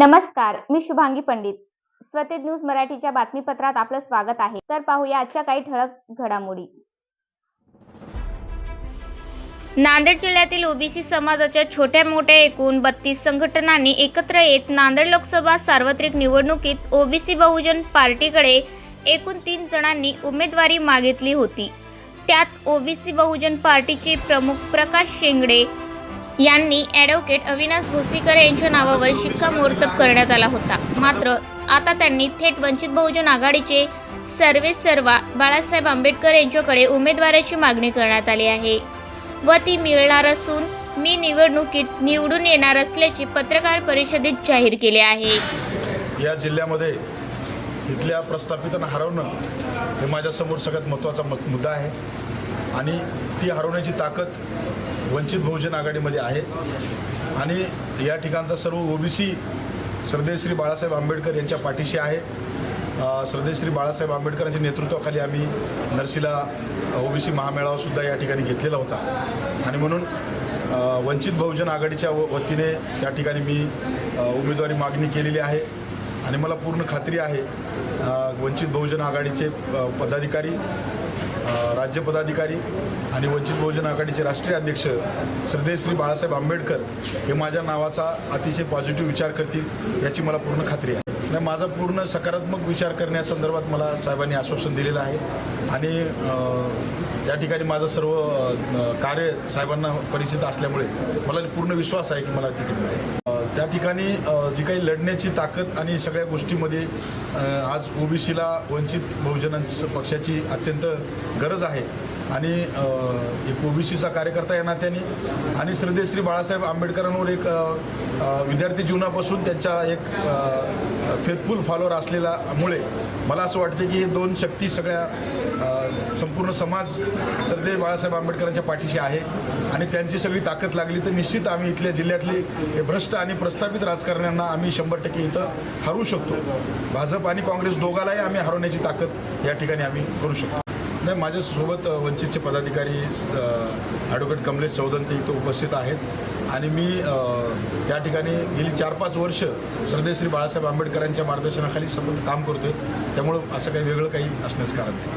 नमस्कार मी शुभांगी पंडित. स्वतेज न्यूज मराठीच्या बातमीपत्रात आपलं स्वागत आहे. तर पाहूया आजच्या काही ठळक घडामोडी. नांदेड जिल्ह्यातील ओबीसी समाजाच्या छोट्या मोठ्या एकूण बत्तीस संघटनांनी एकत्र येत नांदेड लोकसभा सार्वत्रिक निवडणुकीत ओबीसी बहुजन पार्टीकडे एकूण तीन जणांनी उमेदवारी मागितली होती. त्यात ओबीसी बहुजन पार्टीचे प्रमुख प्रकाश शेंगडे यांनी ॲडव्होकेट अविनाश भोसीकर यांच्या नावावर शिक्कामोर्तब करण्यात आला होता. मात्र आता त्यांनी थेट वंचित बहुजन आघाडीचे सर्वे सर्वा बाळासाहेब आंबेडकर यांच्याकडे उमेदवाराची मागणी करण्यात आली आहे. व ती मिळणार असून मी निवडणुकीत निवडून येणार असल्याचे पत्रकार परिषदेत जाहीर केले आहे. या जिल्ह्यामध्ये इथल्या प्रस्थापितांना हरवणं हे माझ्यासमोर सगळ्यात महत्त्वाचा मुद्दा आहे. आणि ती हरवण्याची ताकद वंचित बहुजन आघाडीमध्ये आहे. आणि या ठिकाणचा सर्व ओबीसी श्रद्धेश्री बाळासाहेब आंबेडकर यांच्या पाठीशी आहे. अ, श्रद्धेश्री बाळासाहेब आंबेडकर यांच्या नेतृत्वाखाली आम्ही नरसीला ओबीसी महामेळावासुद्धा या ठिकाणी घेतलेला होता. आणि म्हणून वंचित बहुजन आघाडीच्या व- वतीने या ठिकाणी मी उमेदवारी मागणी केलेली आहे. आणि मला पूर्ण खात्री आहे वंचित बहुजन आघाडीचे पदाधिकारी राज्य पदाधिकारी आणि वंचित बहुजन आघाडीचे राष्ट्रीय अध्यक्ष श्रद्धेश्री बाळासाहेब आंबेडकर हे माझ्या नावाचा अतिशय पॉझिटिव्ह विचार करतील याची मला पूर्ण खात्री आहे. आणि माझा पूर्ण सकारात्मक विचार करण्यासंदर्भात मला साहेबांनी आश्वासन दिलेलं आहे. आणि या ठिकाणी माझं सर्व कार्य साहेबांना परिचित असल्यामुळे मला पूर्ण विश्वास आहे की मला तिकीट मिळेल. त्या ठिकाणी जी काही लढण्याची ताकद आणि सगळ्या गोष्टीमध्ये आज ओबीसीला वंचित बहुजन पक्षाची अत्यंत गरज आहे. आणि एक ओबीसीचा कार्यकर्ता या नात्याने आणि श्रद्धेश्री बाळासाहेब आंबेडकरांवर एक विद्यार्थी जीवनापासून त्यांचा एक फेथफुल फॉलोअर असलेल्यामुळे मला असं वाटतं की हे दोन शक्ती सगळ्या संपूर्ण समाज श्रद्धे बाळासाहेब आंबेडकरांच्या पाठीशी आहे. आणि त्यांची सगळी ताकद लागली तर निश्चित आम्ही इथल्या जिल्ह्यातली हे भ्रष्ट आणि प्रस्थापित राजकारण्यांना आम्ही शंभर टक्के इथं हरवू शकतो. भाजप आणि काँग्रेस दोघालाही आम्ही हरवण्याची ताकद या ठिकाणी आम्ही करू शकतो. नाही माझ्यासोबत वंचितचे पदाधिकारी ॲडव्होकेट कमलेश चौदंते इथं उपस्थित आहेत. आणि मी या ठिकाणी गेली चार पाच वर्ष श्रद्धेश्री बाळासाहेब आंबेडकरांच्या मार्गदर्शनाखाली सतत काम करतोय. त्यामुळं असं काही वेगळं काही असण्याचं कारण नाही.